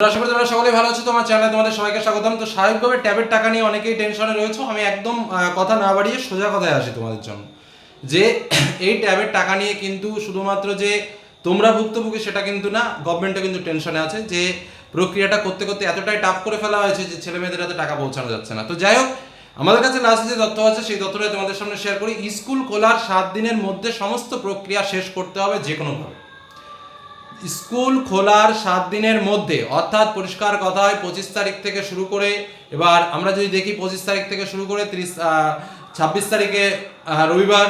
আশা করি তোমরা সকলেই ভালো আছো, তোমার চ্যানেলে তোমাদের সবাইকে স্বাগতম। তো স্বাভাবিকভাবে ট্যাবের টাকা নিয়ে অনেকেই টেনশনে রয়েছে। আমি একদম কথা না বাড়িয়ে সোজা কথায় আসি তোমাদের জন্য। যে এই ট্যাবের টাকা নিয়ে কিন্তু শুধুমাত্র যে তোমরা ভুক্তভোগী সেটা কিন্তু না গভর্নমেন্টও কিন্তু টেনশনে আছে। যে প্রক্রিয়াটা করতে করতে এতটাই টাফ করে ফেলা হয়েছে যে ছেলে মেয়েদের হাতে টাকা পৌঁছানো যাচ্ছে না। তো যাই হোক, আমাদের কাছে লাস্ট যে তথ্য আছে, সেই তথ্যটা তোমাদের সামনে শেয়ার করি। স্কুল খোলার সাত দিনের মধ্যে সমস্ত প্রক্রিয়া শেষ করতে হবে যে কোনোভাবে স্কুল খোলার সাত দিনের মধ্যে, অর্থাৎ পরিষ্কার কথা হয় পঁচিশ তারিখ থেকে শুরু করে, এবার আমরা যদি দেখি পঁচিশ তারিখ থেকে শুরু করে তিরিশ ছাব্বিশ তারিখে রবিবার,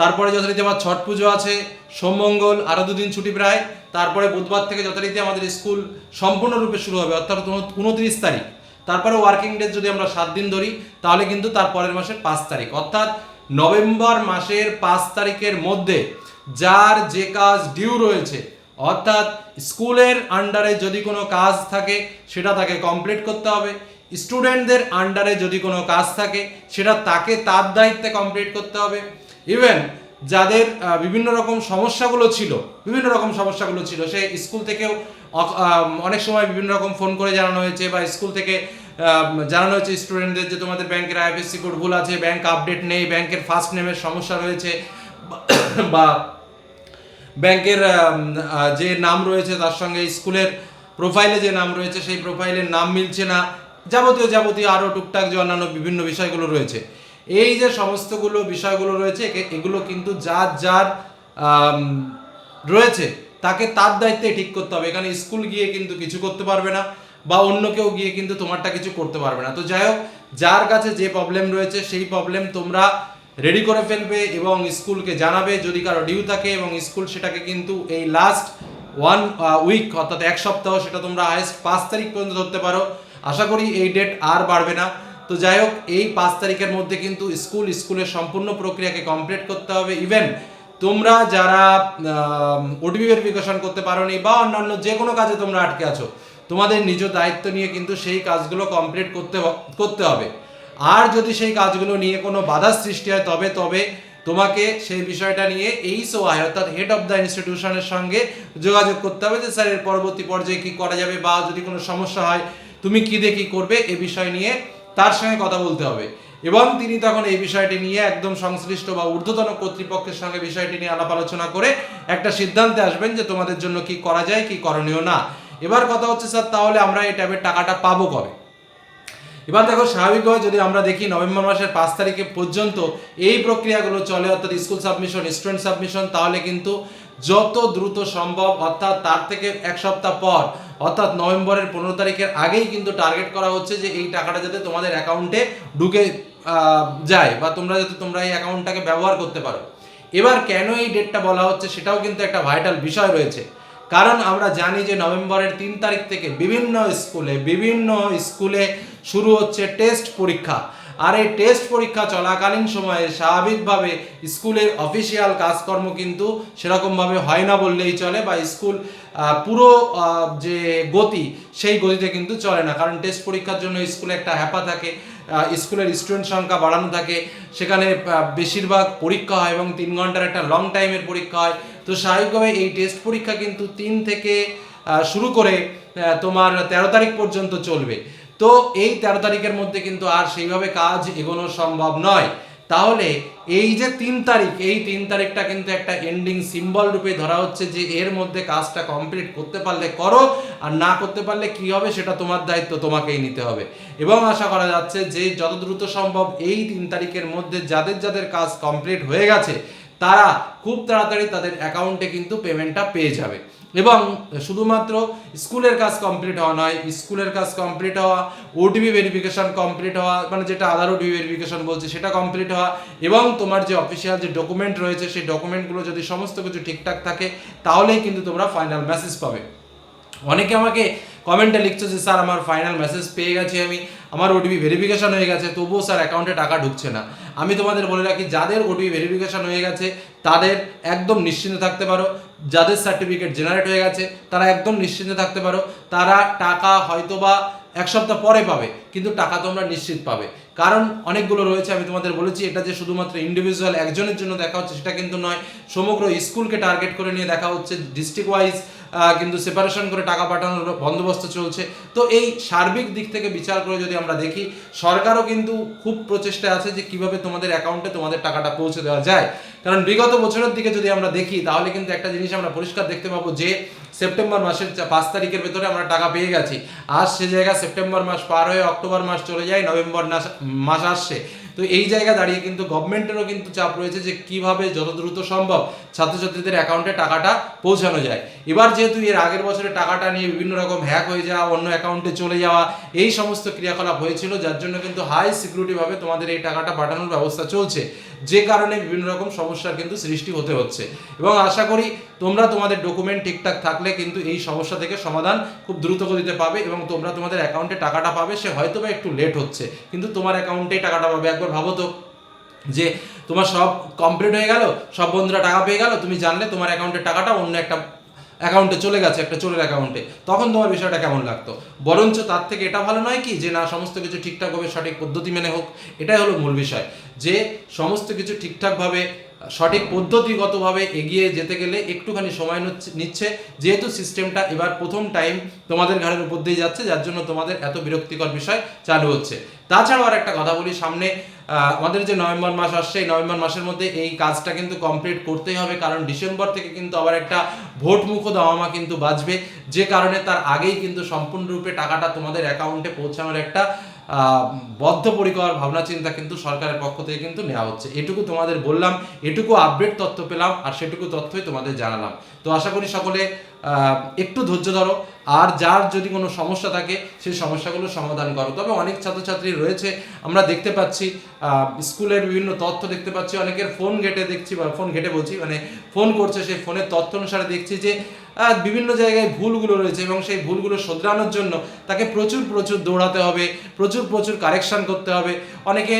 তারপরে যথারীতি আমার ছট পুজো আছে সোমমঙ্গল আরও দুদিন ছুটি প্রায়, তারপরে বুধবার থেকে যথারীতি আমাদের স্কুল সম্পূর্ণরূপে শুরু হবে, অর্থাৎ উনত্রিশ তারিখ। তারপরে ওয়ার্কিং ডেজ যদি আমরা সাত দিন ধরি, তাহলে কিন্তু তার পরের মাসের পাঁচ তারিখ, অর্থাৎ নভেম্বর মাসের পাঁচ তারিখের মধ্যে যার যে কাজ ডিউ রয়েছে অর্থাৎ স্কুলের আন্ডারে যদি কোনো কাজ থাকে, সেটা তাকে কমপ্লিট করতে হবে। স্টুডেন্টদের আন্ডারে যদি কোনো কাজ থাকে, সেটা তাকে তার দায়িত্বে কমপ্লিট করতে হবে। ইভেন যাদের বিভিন্ন রকম সমস্যাগুলো ছিল, বিভিন্ন রকম সমস্যাগুলো ছিল, সে স্কুল থেকেও অনেক সময় বিভিন্ন রকম ফোন করে জানানো হয়েছে বা স্কুল থেকে জানানো হয়েছে স্টুডেন্টদের যে তোমাদের ব্যাংকের আইএফএসসি কোড ভুল আছে ব্যাংক আপডেট নেই ব্যাংকের ফার্স্ট নেমের সমস্যা রয়েছে, বা ব্যাংকের যে নাম রয়েছে তার সঙ্গে স্কুলের প্রোফাইলে যে নাম রয়েছে সেই প্রোফাইলের নাম মিলছে না। যাবতীয় যাবতীয় আরও টুকটাক যে অন্যান্য বিভিন্ন বিষয়গুলো রয়েছে। এই যে সমস্তগুলো বিষয়গুলো রয়েছে এগুলো কিন্তু যার যার রয়েছে, তাকে তার দায়িত্বে ঠিক করতে হবে। এখানে স্কুল গিয়ে কিন্তু কিছু করতে পারবে না, বা অন্য কেউ গিয়ে কিন্তু তোমারটা কিছু করতে পারবে না। তো যাই হোক, যার কাছে যে প্রবলেম রয়েছে, সেই প্রবলেম তোমরা রেডি করে ফেলবে এবং স্কুলকে জানাবে যদি কারও ডিউ থাকে এবং স্কুল সেটাকে কিন্তু এই লাস্ট ওয়ান উইক অর্থাৎ এক সপ্তাহ সেটা তোমরা হায়েস্ট পাঁচ তারিখ পর্যন্ত ধরতে পারো। আশা করি এই ডেট আর বাড়বে না। তো যাই হোক, এই পাঁচ তারিখের মধ্যে কিন্তু স্কুল, স্কুলের সম্পূর্ণ প্রক্রিয়াকে কমপ্লিট করতে হবে। ইভেন তোমরা যারা ওটিপি ভেরিফিকেশন করতে পারোনি বা অন্যান্য যে কোনো কাজে তোমরা আটকে আছো, তোমাদের নিজ দায়িত্ব নিয়ে কিন্তু সেই কাজগুলো কমপ্লিট করতে করতে হবে। আর যদি সেই কাজগুলো নিয়ে কোনো বাধার সৃষ্টি হয়, তবে তবে তোমাকে সেই বিষয়টা নিয়ে এই সোয়াই অর্থাৎ হেড অফ দ্য ইনস্টিটিউশনের সঙ্গে যোগাযোগ করতে হবে যে, স্যার, এর পরবর্তী পর্যায়ে কী করা যাবে বা যদি কোনো সমস্যা হয়, তুমি কী দিয়ে কী করবে, এ বিষয় নিয়ে তার সঙ্গে কথা বলতে হবে। এবং তিনি তখন এই বিষয়টি নিয়ে একদম সংশ্লিষ্ট বা ঊর্ধ্বতন কর্তৃপক্ষের সঙ্গে বিষয়টি নিয়ে আলাপ আলোচনা করে একটা সিদ্ধান্তে আসবেন যে, তোমাদের জন্য কি করা যায়, কি করণীয় না। এবার কথা হচ্ছে, স্যার, তাহলে আমরা এই ট্যাবের টাকাটা পাবো কবে? এবার দেখো স্বাভাবিকভাবে যদি আমরা দেখি নভেম্বর মাসের পাঁচ তারিখে পর্যন্ত এই প্রক্রিয়াগুলো চলে, অর্থাৎ স্কুল সাবমিশন স্টুডেন্ট সাবমিশন তাহলে কিন্তু যত দ্রুত সম্ভব, অর্থাৎ তার থেকে এক সপ্তাহ পর, অর্থাৎ নভেম্বরের পনেরো তারিখের আগেই কিন্তু টার্গেট করা হচ্ছে যে এই টাকাটা যাতে তোমাদের অ্যাকাউন্টে ঢুকে যায় বা তোমরা যাতে তোমরা এই অ্যাকাউন্টটাকে ব্যবহার করতে পারো। এবার কেন এই ডেটটা বলা হচ্ছে সেটাও কিন্তু একটা ভাইটাল বিষয় রয়েছে। কারণ আমরা জানি যে নভেম্বরের তিন তারিখ থেকে বিভিন্ন স্কুলে বিভিন্ন স্কুলে শুরু হচ্ছে টেস্ট পরীক্ষা। আর এই টেস্ট পরীক্ষা চলাকালীন সময়ে স্বাভাবিকভাবে স্কুলের অফিসিয়াল কাজকর্ম কিন্তু সেরকমভাবে হয় না বললেই চলে বা স্কুল পুরো যে গতি সেই গতিতে কিন্তু চলে না। কারণ টেস্ট পরীক্ষার জন্য স্কুলে একটা হ্যাপা থাকে স্কুলের স্টুডেন্ট সংখ্যা বাড়ানো থাকে, সেখানে বেশিরভাগ পরীক্ষা হয় এবং তিন ঘণ্টার একটা লং টাইমের পরীক্ষা হয়। তো স্বাভাবিকভাবে এই টেস্ট পরীক্ষা কিন্তু তিন থেকে শুরু করে তোমার তেরো তারিখ পর্যন্ত চলবে। তো এই তেরো তারিখের মধ্যে কিন্তু আর সেইভাবে কাজ এগোনো সম্ভব নয়। তাহলে এই যে তিন তারিখ, এই তিন তারিখটা কিন্তু একটা এন্ডিং সিম্বল রূপে ধরা হচ্ছে যে এর মধ্যে কাজটা কমপ্লিট করতে পারলে করো, আর না করতে পারলে কি হবে সেটা তোমার দায়িত্ব তোমাকেই নিতে হবে। এবং আশা করা যাচ্ছে যে যত দ্রুত সম্ভব এই তিন তারিখের মধ্যে যাদের যাদের কাজ কমপ্লিট হয়ে গেছে তারা খুব তাড়াতাড়ি তাদের অ্যাকাউন্টে কিন্তু পেমেন্টটা পেয়ে যাবে। এবং শুধুমাত্র স্কুলের কাজ কমপ্লিট হওয়া নয়, স্কুলের কাজ কমপ্লিট হওয়া ওটিপি ভেরিফিকেশন কমপ্লিট হওয়া মানে যেটা আধার ওটিপি ভেরিফিকেশান বলছে সেটা কমপ্লিট হওয়া এবং তোমার যে অফিসিয়াল যে ডকুমেন্ট রয়েছে সেই ডকুমেন্টগুলো যদি সমস্ত কিছু ঠিকঠাক থাকে, তাহলেই কিন্তু তোমরা ফাইনাল মেসেজ পাবে। অনেকে আমাকে কমেন্টে লিখছো যে, স্যার, আমার ফাইনাল মেসেজ পেয়ে গেছি আমি, আমার ওটিপি ভেরিফিকেশন হয়ে গেছে, তবুও স্যার অ্যাকাউন্টে টাকা ঢুকছে না। আমি তোমাদের বলে রাখি, যাদের ওটিপি ভেরিফিকেশান হয়ে গেছে, তাদের একদম নিশ্চিন্তে থাকতে পারো। যাদের সার্টিফিকেট জেনারেট হয়ে গেছে, তারা একদম নিশ্চিন্তে থাকতে পারো। তারা টাকা হয়তোবা এক সপ্তাহ পরে পাবে, কিন্তু টাকা তোমরা নিশ্চিত পাবে। কারণ অনেকগুলো রয়েছে, আমি তোমাদের বলেছি, এটা যে শুধুমাত্র ইন্ডিভিজুয়াল একজনের জন্য দেখা হচ্ছে, সেটা কিন্তু নয়, সমগ্র স্কুলকে টার্গেট করে নিয়ে দেখা হচ্ছে ডিস্ট্রিক্ট ওয়াইজ কিন্তু সেপারেশন করে টাকা পাঠানোর বন্দোবস্ত চলছে। তো এই সার্বিক দিক থেকে বিচার করে যদি আমরা দেখি, সরকারও কিন্তু খুব প্রচেষ্টা আছে যে কীভাবে তোমাদের অ্যাকাউন্টে তোমাদের টাকাটা পৌঁছে দেওয়া যায়। কারণ বিগত বছরের দিকে যদি আমরা দেখি, তাহলে কিন্তু একটা জিনিস আমরা পরিষ্কার দেখতে পাবো যে, সেপ্টেম্বর মাসের পাঁচ তারিখের ভেতরে আমরা টাকা পেয়ে গেছি। আর সে জায়গায় সেপ্টেম্বর মাস পার হয়ে অক্টোবর মাস চলে যায়, নভেম্বর মাস আসছে। তো এই জায়গা দাঁড়িয়ে কিন্তু গভর্নমেন্টেরও কিন্তু চাপ রয়েছে যে কীভাবে যত দ্রুত সম্ভব ছাত্রছাত্রীদের অ্যাকাউন্টে টাকাটা পৌঁছানো যায়। এবার যেহেতু এর আগের বছরে টাকাটা নিয়ে বিভিন্ন রকম হ্যাক হয়ে যাওয়া, অন্য অ্যাকাউন্টে চলে যাওয়া, এই সমস্ত ক্রিয়াকলাপ হয়েছিল, যার জন্য কিন্তু হাই সিকিউরিটিভাবে তোমাদের এই টাকাটা পাঠানোর ব্যবস্থা চলছে। যে কারণে বিভিন্ন রকম সমস্যার কিন্তু সৃষ্টি হতে হচ্ছে। এবং আশা করি তোমরা তোমাদের ডকুমেন্ট ঠিকঠাক থাকলে কিন্তু এই সমস্যা থেকে সমাধান খুব দ্রুত গতিতে পাবে এবং তোমরা তোমাদের অ্যাকাউন্টে টাকাটা পাবে। সে হয়তো বা একটু লেট হচ্ছে, কিন্তু তোমার অ্যাকাউন্টেই টাকাটা পাবে। একবার ভাবো তো যে তোমার সব কমপ্লিট হয়ে গেল, সব বন্ধুরা টাকা পেয়ে গেল, তুমি জানলে তোমার অ্যাকাউন্টের টাকাটা অন্য একটা অ্যাকাউন্টে চলে গেছে, একটা চোরের অ্যাকাউন্টে তখন তোমার বিষয়টা কেমন লাগতো? বরঞ্চ তার থেকে এটা ভালো নয় কি যে না, সমস্ত কিছু ঠিকঠাকভাবে সঠিক পদ্ধতি মেনে হোক। এটাই হলো মূল বিষয়। যে সমস্ত কিছু ঠিকঠাকভাবে সঠিক পদ্ধতিগতভাবে এগিয়ে যেতে গেলে একটুখানি সময় নিচ্ছে- যেহেতু সিস্টেমটা এবার প্রথম টাইম তোমাদের ঘরের উপর দিয়ে যাচ্ছে, যার জন্য তোমাদের এত বিরক্তিকর বিষয় চালু হচ্ছে। তাছাড়াও আর একটা কথা বলি, সামনে আমাদের যে নভেম্বর মাস আসছে, এই নভেম্বর মাসের মধ্যে এই কাজটা কিন্তু কমপ্লিট করতেই হবে, কারণ ডিসেম্বর থেকে কিন্তু আবার একটা ভোট মুখ দাওয়ামা কিন্তু বাজবে, যে কারণে তার আগেই কিন্তু সম্পূর্ণরূপে টাকাটা তোমাদের অ্যাকাউন্টে পৌঁছানোর একটা বদ্ধপরিকর ভাবনা চিন্তা কিন্তু সরকারের পক্ষ থেকে কিন্তু নেওয়া হচ্ছে। এটুকু তোমাদের বললাম, এটুকু আপডেট তথ্য পেলাম, আর সেটুকু তথ্যই তোমাদের জানালাম। তো আশা করি সকলে একটু ধৈর্য ধরো আর যার যদি কোনো সমস্যা থাকে, সেই সমস্যাগুলো সমাধান করো। তবে অনেক ছাত্রছাত্রী রয়েছে, আমরা দেখতে পাচ্ছি স্কুলের বিভিন্ন তথ্য দেখতে পাচ্ছি, অনেকের ফোন ঘেটে দেখছি বা ফোন ঘেটে বলছি মানে ফোন করছে সেই ফোনের তথ্য অনুসারে দেখছি যে বিভিন্ন জায়গায় ভুলগুলো রয়েছে এবং সেই ভুলগুলো শোধরানোর জন্য তাকে প্রচুর প্রচুর দৌড়াতে হবে, প্রচুর প্রচুর কারেকশন করতে হবে। অনেকে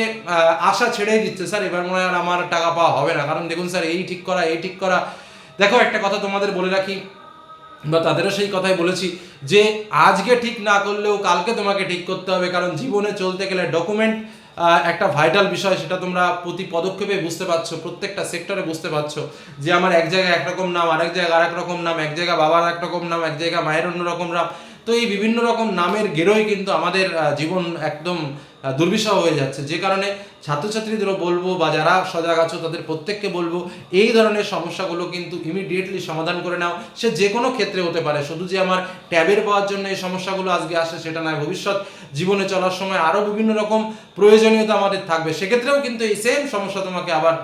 আশা ছেড়েই দিচ্ছে, স্যার, এবার মনে হয় আমার টাকা পাওয়া হবে না। কারণ দেখুন স্যার, এই ঠিক করা, এই ঠিক করা। দেখো, একটা কথা তোমাদের বলে রাখি বা তাদেরও সেই কথাই বলেছি যে আজকে ঠিক না করলেও কালকে তোমাকে ঠিক করতে হবে, কারণ জীবনে চলতে গেলে ডকুমেন্ট একটা ভাইটাল বিষয়, সেটা তোমরা প্রতি পদক্ষেপে বুঝতে পারছ, প্রত্যেকটা সেক্টরে বুঝতে পারছ যে আমার এক জায়গায় একরকম নাম, আরেক জায়গায় আরেক রকম নাম, এক জায়গায় বাবার একরকম নাম, এক জায়গায় মায়ের অন্যরকম নাম। তো এই বিভিন্ন রকম নামের গেরোই কিন্তু আমাদের জীবন একদম দুর্বিষহ হয়ে যাচ্ছে। যে কারণে ছাত্রছাত্রীদেরও বলব বা যারা সজাগ আছো, তাদের প্রত্যেককে বলব, এই ধরনের সমস্যাগুলো কিন্তু ইমিডিয়েটলি সমাধান করে নাও। সে যে কোনো ক্ষেত্রে হতে পারে। শুধু যে আমার ট্যাবের পাওয়ার জন্য এই সমস্যাগুলো আজকে আসে, সেটা নয়। ভবিষ্যৎ জীবনে চলার সময় আরও বিভিন্ন রকম প্রয়োজনীয়তা আমাদের থাকবে। সেক্ষেত্রেও কিন্তু এই সেম সমস্যা তোমাকে আবার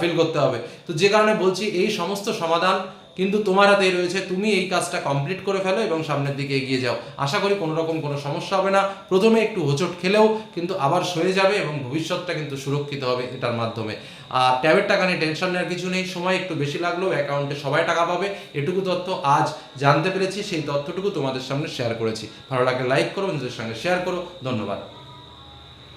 ফিল করতে হবে। তো যে কারণে বলছি, এই সমস্ত সমাধান কিন্তু তোমার হাতেই রয়েছে, তুমি এই কাজটা কমপ্লিট করে ফেলো এবং সামনের দিকে এগিয়ে যাও। আশা করি কোনো রকম কোনো সমস্যা হবে না। প্রথমে একটু হোঁচট খেলেও কিন্তু আবার সয়ে যাবে এবং ভবিষ্যৎটা কিন্তু সুরক্ষিত হবে এটার মাধ্যমে। আর ট্যাবের টাকা নিয়ে টেনশন নেওয়ার কিছু নেই, সময় একটু বেশি লাগলেও অ্যাকাউন্টে সবাই টাকা পাবে। এটুকু তথ্য আজ জানতে পেরেছি, সেই তথ্যটুকু তোমাদের সামনে শেয়ার করেছি। ভালো লাগলে লাইক করো নিজেদের সঙ্গে শেয়ার করো। ধন্যবাদ।